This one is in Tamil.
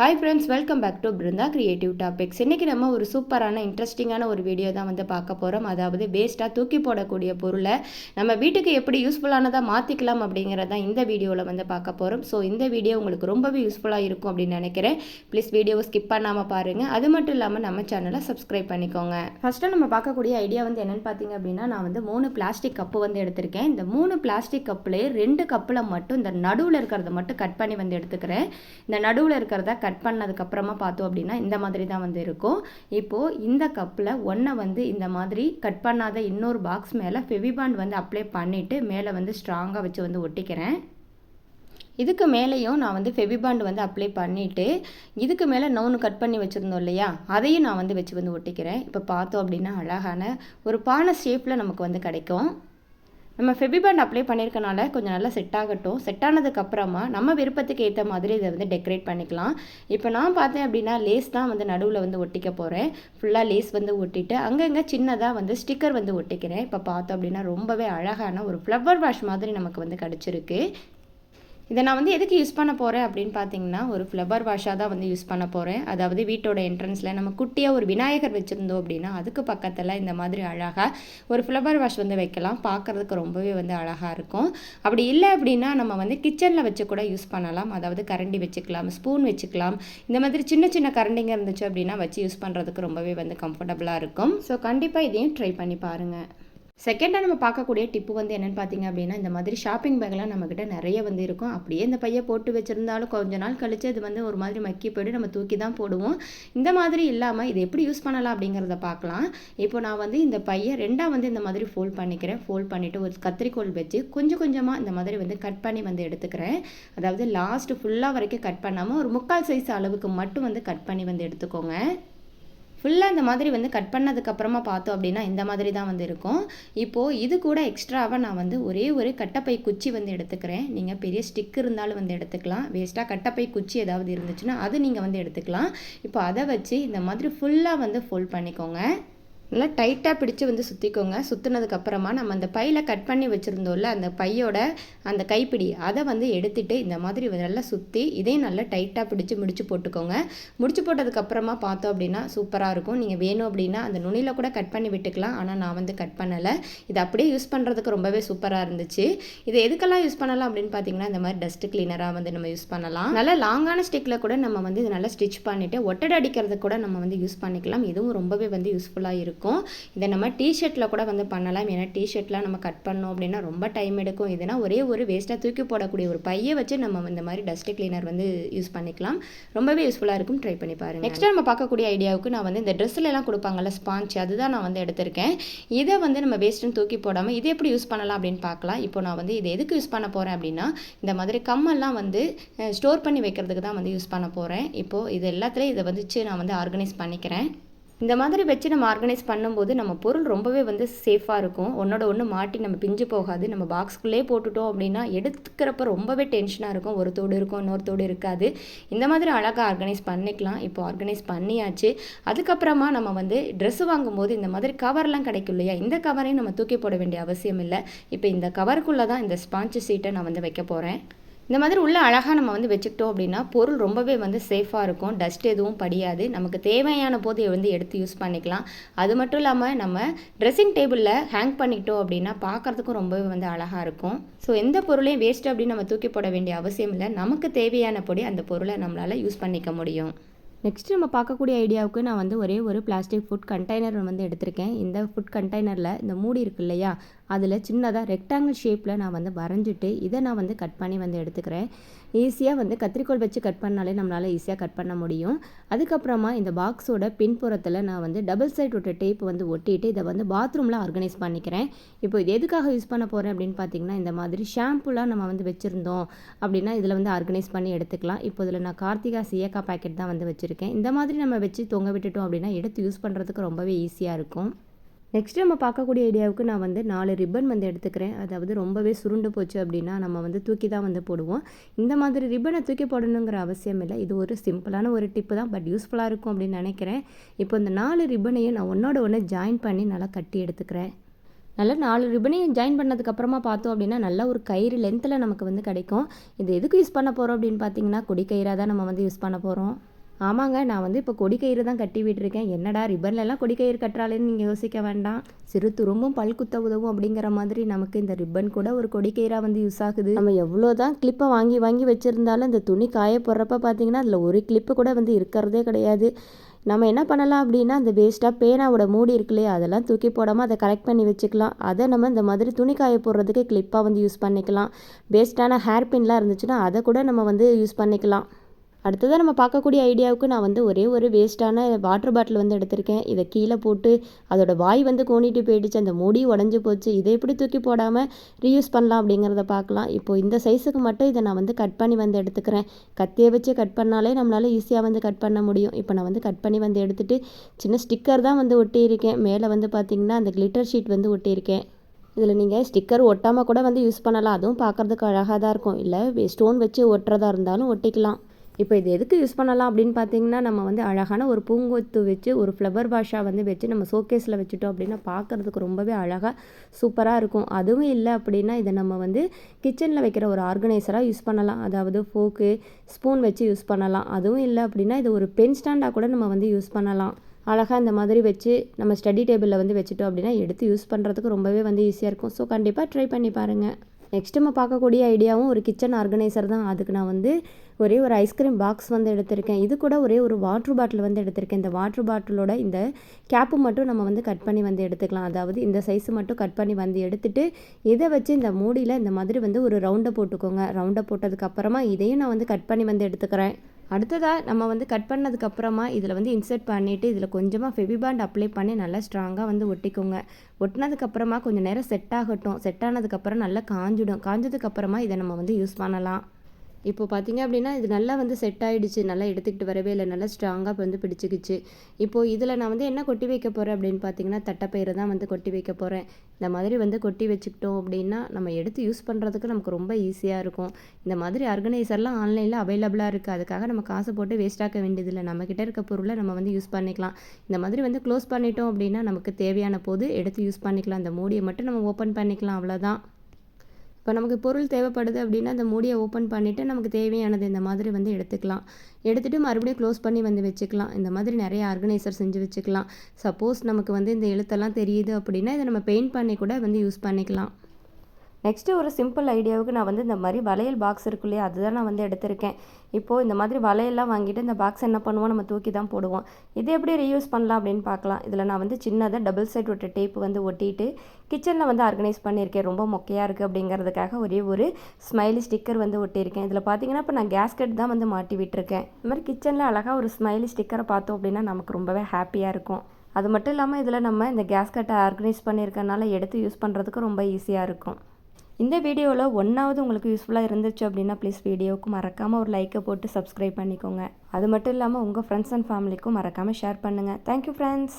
Hi friends welcome back to Brinda creative topics இன்றைக்கி நம்ம ஒரு சூப்பரான இன்ட்ரெஸ்டிங்கான ஒரு வீடியோ தான் வந்து பார்க்க போகிறோம் அதாவது வேஸ்ட்டாக தூக்கி போடக்கூடிய பொருளை நம்ம வீட்டுக்கு எப்படி யூஸ்ஃபுல்லானதாக மாற்றிக்கலாம் அப்படிங்கிறத இந்த வீடியோவில் வந்து பார்க்க போகிறோம் ஸோ இந்த வீடியோ உங்களுக்கு ரொம்பவே யூஸ்ஃபுல்லாக இருக்கும் அப்படின்னு நினைக்கிறேன். ப்ளீஸ் வீடியோவை ஸ்கிப் பண்ணாமல் பாருங்கள் அது மட்டும் இல்லாமல் நம்ம சேனலை சப்ஸ்கிரைப் பண்ணிக்கோங்க. ஃபஸ்ட்டு நம்ம பார்க்கக்கூடிய ஐடியா வந்து என்னென்னு பார்த்தீங்க அப்படின்னா நான் வந்து மூணு பிளாஸ்டிக் கப்பு வந்து எடுத்திருக்கேன். இந்த மூணு பிளாஸ்டிக் கப்புலேயே ரெண்டு கப்பில் மட்டும் இந்த நடுவில் இருக்கிறத மட்டும் கட் பண்ணி வந்து எடுத்துக்கிறேன். இந்த நடுவில் இருக்கிறத கட் கட் பண்ணதுக்கப்புறமா பார்த்தோம் அப்படின்னா இந்த மாதிரி தான் வந்து இருக்கும். இப்போது இந்த கப்பில் ஒன்றை வந்து இந்த மாதிரி கட் பண்ணாத இன்னொரு பாக்ஸ் மேலே ஃபெவிபாண்ட் வந்து அப்ளை பண்ணிவிட்டு மேலே வந்து ஸ்ட்ராங்காக வச்சு வந்து ஒட்டிக்கிறேன். இதுக்கு மேலேயும் நான் வந்து ஃபெவிபாண்ட் வந்து அப்ளை பண்ணிவிட்டு இதுக்கு மேலே நோனு கட் பண்ணி வச்சுருந்தோம் இல்லையா? அதையும் நான் வந்து வச்சு வந்து ஒட்டிக்கிறேன். இப்போ பார்த்தோம் அப்படின்னா அழகான ஒரு பானை ஷேப்பில் நமக்கு வந்து கிடைக்கும். நம்ம ஃபெபிபேண்ட் அப்ளை பண்ணியிருக்கனால கொஞ்சம் நல்லா செட் ஆகட்டும். செட் ஆனதுக்கப்புறமா நம்ம விருப்பத்துக்கு ஏற்ற மாதிரி இதை வந்து டெக்கரேட் பண்ணிக்கலாம். இப்போ நான் பார்த்தேன் அப்படின்னா லேஸ் தான் வந்து நடுவில் வந்து ஒட்டிக்க போகிறேன் ஃபுல்லாக லேஸ் வந்து ஒட்டிட்டு அங்கங்கே சின்னதாக வந்து ஸ்டிக்கர் வந்து ஒட்டிக்கிறேன். இப்போ பார்த்தோம் அப்படின்னா ரொம்பவே அழகான ஒரு ஃப்ளவர் வாஷ் மாதிரி நமக்கு வந்து கிடச்சிருக்கு. இதை நான் வந்து எதுக்கு யூஸ் பண்ண போகிறேன் அப்படின்னு பார்த்தீங்கன்னா ஒரு ஃப்ளவர் வாஷாக தான் வந்து யூஸ் பண்ண போகிறேன் அதாவது வீட்டோட என்ட்ரன்ஸில் நம்ம குட்டியாக ஒரு விநாயகர் வச்சுருந்தோம் அப்படின்னா அதுக்கு பக்கத்தில் இந்த மாதிரி அழகாக ஒரு ஃப்ளவர் வாஷ் வந்து வைக்கலாம். பார்க்குறதுக்கு ரொம்பவே வந்து அழகாக இருக்கும். அப்படி இல்லை அப்படின்னா நம்ம வந்து கிச்சனில் வச்சு கூட யூஸ் பண்ணலாம். அதாவது கரண்டி வச்சுக்கலாம் ஸ்பூன் வச்சுக்கலாம். இந்த மாதிரி சின்ன சின்ன கரண்டிங்க இருந்துச்சு அப்படின்னா வச்சு யூஸ் பண்ணுறதுக்கு ரொம்பவே வந்து கம்ஃபர்டபுளாக இருக்கும். ஸோ கண்டிப்பாக இதையும் ட்ரை பண்ணி பாருங்கள் செகண்டாக நம்ம பார்க்கக்கூடிய டிப்பு வந்து என்னென்னு பார்த்தீங்க அப்படின்னா இந்த மாதிரி ஷாப்பிங் பேக்லாம் நம்மக்கிட்ட நிறைய வந்து இருக்கும். அப்படியே இந்த பையை போட்டு வச்சுருந்தாலும் கொஞ்ச நாள் கழித்து அது வந்து ஒரு மாதிரி மக்கி போய்ட்டு நம்ம தூக்கி தான் போடுவோம். இந்த மாதிரி இல்லாமல் இது எப்படி யூஸ் பண்ணலாம் அப்படிங்கிறத பார்க்கலாம். இப்போ நான் வந்து இந்த பையை ரெண்டாக வந்து இந்த மாதிரி ஃபோல்ட் பண்ணிக்கிறேன். ஃபோல்ட் பண்ணிவிட்டு ஒரு கத்திரிக்கோள் வச்சு கொஞ்சம் கொஞ்சமாக இந்த மாதிரி வந்து கட் பண்ணி வந்து எடுத்துக்கிறேன். அதாவது லாஸ்ட்டு ஃபுல்லாக வரைக்கும் கட் பண்ணாமல் ஒரு முக்கால் சைஸ் அளவுக்கு மட்டும் வந்து கட் பண்ணி வந்து எடுத்துக்கோங்க. ஃபுல்லாக இந்த மாதிரி வந்து கட் பண்ணதுக்கப்புறமா பார்த்தோம் அப்படின்னா இந்த மாதிரி தான் வந்து இருக்கும். இப்போது இது கூட எக்ஸ்ட்ராவாக நான் வந்து ஒரே ஒரு கட்டப்பை குச்சி வந்து எடுத்துக்கிறேன். நீங்கள் பெரிய ஸ்டிக் இருந்தாலும் வந்து எடுத்துக்கலாம். வேஸ்ட்டாக கட்டப்பை குச்சி ஏதாவது இருந்துச்சுன்னா அது நீங்கள் வந்து எடுத்துக்கலாம். இப்போ அதை வச்சு இந்த மாதிரி ஃபுல்லாக வந்து ஃபோல்ட் பண்ணிக்கோங்க. நல்லா டைட்டாக பிடிச்சி வந்து சுற்றிக்கோங்க சுற்றினதுக்கப்புறமா நம்ம அந்த பையில் கட் பண்ணி வச்சுருந்தோம்ல அந்த பையோட அந்த கைப்பிடி அதை வந்து எடுத்துகிட்டு இந்த மாதிரி நல்லா சுற்றி இதையும் நல்லா டைட்டாக பிடிச்சி முடிச்சு போட்டுக்கோங்க. முடிச்சு போட்டதுக்கப்புறமா பார்த்தோம் அப்படின்னா சூப்பராக இருக்கும். நீங்கள் வேணும் அப்படின்னா அந்த நுனியில் கூட கட் பண்ணி விட்டுக்கலாம். ஆனால் நான் வந்து கட் பண்ணலை. இது அப்படியே யூஸ் பண்ணுறதுக்கு ரொம்பவே சூப்பராக இருந்துச்சு. இதை எதுக்கெல்லாம் யூஸ் பண்ணலாம் அப்படின்னு பார்த்தீங்கன்னா இந்த மாதிரி டஸ்ட் கிளீனராக வந்து நம்ம யூஸ் பண்ணலாம். நல்லா லாங்கான ஸ்டிக்கில் கூட நம்ம வந்து இது நல்லா ஸ்டிச் பண்ணிவிட்டு ஒட்டடை அடிக்கிறது கூட நம்ம வந்து யூஸ் பண்ணிக்கலாம். இதுவும் ரொம்பவே வந்து யூஸ்ஃபுல்லாக இருக்கும். இருக்கும். இதை நம்ம டிஷர்ட்டில் கூட வந்து பண்ணலாம். ஏன்னா டிஷர்ட்லாம் நம்ம கட் பண்ணோம் அப்படின்னா ரொம்ப டைம் எடுக்கும். இதுனா ஒரே ஒரு வேஸ்ட்டாக தூக்கி போடக்கூடிய ஒரு பையை வச்சு நம்ம இந்த மாதிரி டஸ்ட் கிளீனர் வந்து யூஸ் பண்ணிக்கலாம். ரொம்பவே யூஸ்ஃபுல்லாக இருக்கும். ட்ரை பண்ணி பாருங்கள் நெக்ஸ்ட் நம்ம பார்க்கக்கூடிய ஐடியாவுக்கு நான் வந்து இந்த ட்ரெஸ்லலாம் கொடுப்பாங்கல்ல ஸ்பாஞ்ச் அதுதான் நான் வந்து எடுத்திருக்கேன். இதை வந்து நம்ம வேஸ்ட்டுன்னு தூக்கி போடாமல் இதை எப்படி யூஸ் பண்ணலாம் அப்படின்னு பார்க்கலாம். இப்போ நான் வந்து இதை எதுக்கு யூஸ் பண்ண போகிறேன் அப்படின்னா இந்த மாதிரி கம்மெல்லாம் வந்து ஸ்டோர் பண்ணி வைக்கிறதுக்கு தான் வந்து யூஸ் பண்ண போகிறேன் இப்போது இது எல்லாத்துலேயும் இதை வந்துச்சு நான் வந்து ஆர்கனைஸ் பண்ணிக்கிறேன். இந்த மாதிரி வச்சு நம்ம ஆர்கனைஸ் பண்ணும்போது நம்ம பொருள் ரொம்பவே வந்து சேஃபாக இருக்கும். ஒன்றோட ஒன்று மாட்டி நம்ம பிஞ்சு போகாது. நம்ம பாக்ஸ்குள்ளே போட்டுட்டோம் அப்படின்னா எடுத்துக்கிறப்ப ரொம்பவே டென்ஷனாக இருக்கும். ஒரு தோடு இருக்கும் இன்னொரு தோடு இருக்காது. இந்த மாதிரி அழகாக ஆர்கனைஸ் பண்ணிக்கலாம். இப்போ ஆர்கனைஸ் பண்ணியாச்சு. அதுக்கப்புறமா நம்ம வந்து ட்ரெஸ் வாங்கும்போது இந்த மாதிரி கவர்லாம் கிடைக்கும் இல்லையா? இந்த கவரையும் நம்ம தூக்கி போட வேண்டிய அவசியம் இல்லை. இப்போ இந்த கவருக்குள்ளே தான் இந்த ஸ்பாஞ்சு சீட்டை நான் வந்து வைக்க போகிறேன் இந்த மாதிரி உள்ள அழகாக நம்ம வந்து வச்சுக்கிட்டோம் அப்படின்னா பொருள் ரொம்பவே வந்து சேஃபாக இருக்கும். டஸ்ட் எதுவும் படியாது. நமக்கு தேவையான போது வந்து எடுத்து யூஸ் பண்ணிக்கலாம். அது மட்டும் இல்லாமல் நம்ம ட்ரெஸ்ஸிங் டேபிளில் ஹேங் பண்ணிக்கிட்டோம் அப்படின்னா பார்க்குறதுக்கும் ரொம்பவே வந்து அழகாக இருக்கும். ஸோ எந்த பொருளையும் வேஸ்ட் அப்படின்னு நம்ம தூக்கி போட வேண்டிய அவசியம் இல்லை. நமக்கு தேவையான பொடி அந்த பொருளை நம்மளால் யூஸ் பண்ணிக்க முடியும். நெக்ஸ்ட் நம்ம பார்க்கக்கூடிய ஐடியாவுக்கு நான் வந்து ஒரே ஒரு பிளாஸ்டிக் ஃபுட் கண்டெய்னர் வந்து எடுத்திருக்கேன். இந்த ஃபுட் கண்டெய்னரில் இந்த மூடி இருக்கு இல்லையா? அதில் சின்னதாக ரெக்டாங்கிள் ஷேப்பில் நான் வந்து வரைஞ்சிட்டு இதை நான் வந்து கட் பண்ணி வந்து எடுத்துக்கிறேன். ஈஸியாக வந்து கத்திரிக்கோள் வச்சு கட் பண்ணாலே நம்மளால் ஈஸியாக கட் பண்ண முடியும். அதுக்கப்புறமா இந்த பாக்ஸோட பின்புறத்தில் நான் வந்து டபுள் சைட் விட்ட டேப் வந்து ஒட்டிட்டு இதை வந்து பாத்ரூமில் ஆர்கனைஸ் பண்ணிக்கிறேன். இப்போ இது எதுக்காக யூஸ் பண்ண போகிறேன் அப்படின்னு பார்த்தீங்கன்னா இந்த மாதிரி ஷாம்புலாம் நம்ம வந்து வச்சுருந்தோம் அப்படின்னா இதில் வந்து ஆர்கனைஸ் பண்ணி எடுத்துக்கலாம். இப்போ இதில் நான் கார்த்திகா சியக்கா பேக்கெட் தான் வந்து வச்சுருக்கேன். இந்த மாதிரி நம்ம வச்சு தொங்க விட்டுட்டோம் அப்படின்னா எடுத்து யூஸ் பண்ணுறதுக்கு ரொம்பவே ஈஸியாக இருக்கும். நெக்ஸ்ட் நம்ம பார்க்கக்கூடிய ஐடியாவுக்கு நான் வந்து நாலு ரிப்பன் வந்து எடுத்துக்கிறேன். அதாவது ரொம்பவே சுருண்டு போச்சு அப்படின்னா நம்ம வந்து தூக்கி தான் வந்து போடுவோம். இந்த மாதிரி ரிப்பனை தூக்கி போடணுங்கிற அவசியம் இல்லை. இது ஒரு சிம்பிளான ஒரு டிப்பு தான் பட் யூஸ்ஃபுல்லாக இருக்கும் அப்படின்னு நினைக்கிறேன். இப்போ இந்த நாலு ரிப்பனையும் நான் ஒன்றோட ஒன்று ஜாயின் பண்ணி நல்லா கட்டி எடுத்துக்கிறேன். நல்லா நாலு ரிப்பனையும் ஜாயின் பண்ணதுக்கப்புறமா பார்த்தோம் அப்படின்னா நல்லா ஒரு கயிறு லென்த்தில் நமக்கு வந்து கிடைக்கும். இது எதுக்கு யூஸ் பண்ண போகிறோம் அப்படின்னு பார்த்தீங்கன்னா கொடி கயிறாக தான் நம்ம வந்து யூஸ் பண்ண போகிறோம் ஆமாங்க நான் வந்து இப்போ கொடிக்கயிறு தான் கட்டி விட்டுருக்கேன். என்னடா ரிப்பன்லலாம் கொடி கயிறு கட்டுறாளேன்னு நீங்கள் யோசிக்க வேண்டாம். சிறு துரும்பும் பல் குத்த உதவும் அப்படிங்கிற மாதிரி நமக்கு இந்த ரிப்பன் கூட ஒரு கொடி கயிறாக வந்து யூஸ் ஆகுது. நம்ம எவ்வளோ தான் கிளிப்பை வாங்கி வாங்கி வச்சுருந்தாலும் இந்த துணி காய போடுறப்ப பார்த்தீங்கன்னா அதில் ஒரு கிளிப்பு கூட வந்து இருக்கிறதே கிடையாது. நம்ம என்ன பண்ணலாம் அப்படின்னா அந்த வேஸ்ட்டாக பேனாவோட மூடி இருக்கு இல்லையா அதெல்லாம் தூக்கி போடாமல் அதை கலெக்ட் பண்ணி வச்சுக்கலாம். அதை நம்ம இந்த மாதிரி துணி காய போடுறதுக்கு கிளிப்பாக வந்து யூஸ் பண்ணிக்கலாம். வேஸ்ட்டான ஹேர் பின்லாம் இருந்துச்சுன்னா அதை கூட நம்ம வந்து யூஸ் பண்ணிக்கலாம். அடுத்ததாக நம்ம பார்க்கக்கூடிய ஐடியாவுக்கு நான் வந்து ஒரே ஒரு வேஸ்ட்டான வாட்டர் பாட்டில் வந்து எடுத்திருக்கேன். இதை கீழே போட்டு அதோட வாய் வந்து கோணிட்டு போயிடுச்சு. அந்த மூடி உடஞ்சி போச்சு. இதை எப்படி தூக்கி போடாமல் ரீயூஸ் பண்ணலாம் அப்படிங்கிறத பார்க்கலாம். இப்போ இந்த சைஸுக்கு மட்டும் இதை நான் வந்து கட் பண்ணி வந்து எடுத்துக்கிறேன். கத்தியை வச்சு கட் பண்ணாலே நம்மளால் ஈஸியாக வந்து கட் பண்ண முடியும். இப்போ நான் வந்து கட் பண்ணி வந்து எடுத்துகிட்டு சின்ன ஸ்டிக்கர் தான் வந்து ஒட்டியிருக்கேன். மேலே வந்து பார்த்திங்கன்னா அந்த கிளிட்டர் ஷீட் வந்து ஒட்டியிருக்கேன். இதில் நீங்கள் ஸ்டிக்கர் ஒட்டாமல் கூட வந்து யூஸ் பண்ணலாம். அதுவும் பார்க்குறதுக்கு அழகாக தான் இருக்கும். இல்லை ஸ்டோன் வச்சு ஒட்டுறதா இருந்தாலும் ஒட்டிக்கலாம். இப்போ இது எதுக்கு யூஸ் பண்ணலாம் அப்படின்னு பார்த்தீங்கன்னா நம்ம வந்து அழகான ஒரு பூங்கொத்து வச்சு ஒரு ஃப்ளவர் பாஷா வந்து வச்சு நம்ம ஷோகேஸில் வச்சுட்டோம் அப்படின்னா பார்க்குறதுக்கு ரொம்பவே அழகாக சூப்பராக இருக்கும். அதுவும் இல்லை அப்படின்னா இதை நம்ம வந்து கிச்சனில் வைக்கிற ஒரு ஆர்கனைசராக யூஸ் பண்ணலாம். அதாவது ஃபோக்கு ஸ்பூன் வச்சு யூஸ் பண்ணலாம். அதுவும் இல்லை அப்படின்னா இது ஒரு பென் ஸ்டாண்டாக கூட நம்ம வந்து யூஸ் பண்ணலாம். அழகாக இந்த மாதிரி வச்சு நம்ம ஸ்டடி டேபிளில் வந்து வச்சுட்டோம் அப்படின்னா எடுத்து யூஸ் பண்ணுறதுக்கு ரொம்பவே வந்து ஈஸியாக இருக்கும். ஸோ கண்டிப்பாக ட்ரை பண்ணி பாருங்கள் நெக்ஸ்ட் நம்ம பார்க்கக்கூடிய ஐடியாவும் ஒரு கிச்சன் ஆர்கனைசர் தான். அதுக்கு நான் வந்து ஒரே ஒரு ஐஸ்கிரீம் பாக்ஸ் வந்து எடுத்திருக்கேன். இது கூட ஒரே ஒரு வாட்ரு பாட்டில் வந்து எடுத்திருக்கேன். இந்த வாட்ரு பாட்டிலோட இந்த கேப்பு மட்டும் நம்ம வந்து கட் பண்ணி வந்து எடுத்துக்கலாம். அதாவது இந்த சைஸ் மட்டும் கட் பண்ணி வந்து எடுத்துட்டு இதை வச்சு இந்த மூடியில் இந்த மாதிரி வந்து ஒரு ரவுண்டை போட்டுக்கோங்க. ரவுண்டை போட்டதுக்கப்புறமா இதையும் நான் வந்து கட் பண்ணி வந்து எடுத்துக்கிறேன். அடுத்ததாக நம்ம வந்து கட் பண்ணதுக்கப்புறமா இதில் வந்து இன்சர்ட் பண்ணிவிட்டு இதில் கொஞ்சமாக ஃபெவிபாண்ட் அப்ளை பண்ணி நல்லா ஸ்ட்ராங்காக வந்து ஒட்டிக்கோங்க. ஒட்டினதுக்கப்புறமா கொஞ்சம் நேரம் செட் ஆகட்டும். செட் ஆனதுக்கப்புறம் நல்லா காஞ்சிடும். காஞ்சதுக்கப்புறமா இதை நம்ம வந்து யூஸ் பண்ணலாம். இப்போ பார்த்தீங்க அப்படின்னா இது நல்லா வந்து செட் ஆகிடுச்சு நல்லா எடுத்துக்கிட்டு வரவே இல்லை. நல்லா ஸ்ட்ராங்காக வந்து பிடிச்சிக்கிச்சு. இப்போது இதில் நான் வந்து என்ன கொட்டி வைக்க போகிறேன் அப்படின்னு பார்த்தீங்கன்னா தட்டைப்பயிறு தான் வந்து கொட்டி வைக்க போகிறேன் இந்த மாதிரி வந்து கொட்டி வச்சுக்கிட்டோம் அப்படின்னா நம்ம எடுத்து யூஸ் பண்ணுறதுக்கு நமக்கு ரொம்ப ஈஸியாக இருக்கும். இந்த மாதிரி ஆர்கனைசர்லாம் ஆன்லைனில் அவைலபிளாக இருக்குது அதுக்காக நம்ம காசு போட்டு வேஸ்டாக்க வேண்டியதில்லை நம்மக்கிட்ட இருக்க பொருளை நம்ம வந்து யூஸ் பண்ணிக்கலாம். இந்த மாதிரி வந்து க்ளோஸ் பண்ணிட்டோம் அப்படின்னா நமக்கு தேவையான போது எடுத்து யூஸ் பண்ணிக்கலாம். அந்த மூடியை மட்டும் நம்ம ஓப்பன் பண்ணிக்கலாம். அவ்வளோதான் இப்போ நமக்கு பொருள் தேவைப்படுது அப்படின்னா அந்த மூடியை ஓப்பன் பண்ணிவிட்டு நமக்கு தேவையானது இந்த மாதிரி வந்து எடுத்துக்கலாம். எடுத்துகிட்டு மறுபடியும் க்ளோஸ் பண்ணி வந்து வச்சுக்கலாம். இந்த மாதிரி நிறைய ஆர்கனைசர் செஞ்சு வச்சுக்கலாம். சப்போஸ் நமக்கு வந்து இந்த எழுத்தெல்லாம் தெரியுது அப்படின்னா இதை நம்ம பெயிண்ட் பண்ணி கூட வந்து யூஸ் பண்ணிக்கலாம். நெக்ஸ்ட்டு ஒரு சிம்பிள் ஐடியாவுக்கு நான் வந்து இந்த மாதிரி வளையல் பாக்ஸ் இருக்கு இல்லையா அதுதான் நான் வந்து எடுத்திருக்கேன். இப்போது இந்த மாதிரி வளையல்லாம் வாங்கிட்டு இந்த பாக்ஸ் என்ன பண்ணுவோம்? நம்ம தூக்கி தான் போடுவோம். இது எப்படி ரீயூஸ் பண்ணலாம் அப்படின்னு பார்க்கலாம். இதில் நான் வந்து சின்னதாக டபுள் சைட் ஒட்ட டேப் வந்து ஒட்டிட்டு கிச்சனில் வந்து ஆர்கனைஸ் பண்ணியிருக்கேன். ரொம்ப மொக்கையாக இருக்குது அப்படிங்கிறதுக்காக ஒரே ஒரு ஸ்மைலி ஸ்டிக்கர் வந்து ஒட்டியிருக்கேன். இதில் பார்த்தீங்கன்னா இப்போ நான் கேஸ்கட் தான் வந்து மாட்டி விட்டுருக்கேன். இந்த மாதிரி கிச்சனில் அழகாக ஒரு ஸ்மைலி ஸ்டிக்கரை பார்த்தோம் அப்படின்னா நமக்கு ரொம்பவே ஹாப்பியாக இருக்கும். அது மட்டும் இல்லாமல் இதில் நம்ம இந்த கேஸ்கட்டை ஆர்கனைஸ் பண்ணியிருக்கனால எடுத்து யூஸ் பண்ணுறதுக்கு ரொம்ப ஈஸியாக இருக்கும். இந்த வீடியோவில் ஒன்றாவது உங்களுக்கு யூஸ்ஃபுல்லாக இருந்துச்சு அப்படின்னா ப்ளீஸ் வீடியோவுக்கு மறக்காமல் ஒரு லைக்கை போட்டு சப்ஸ்கிரைப் பண்ணிக்கோங்க. அது மட்டும் இல்லாமல் உங்கள் ஃப்ரெண்ட்ஸ் அண்ட் ஃபேமிலிக்கும் மறக்காமல் ஷேர் பண்ணுங்கள் தேங்க்யூ ஃப்ரெண்ட்ஸ்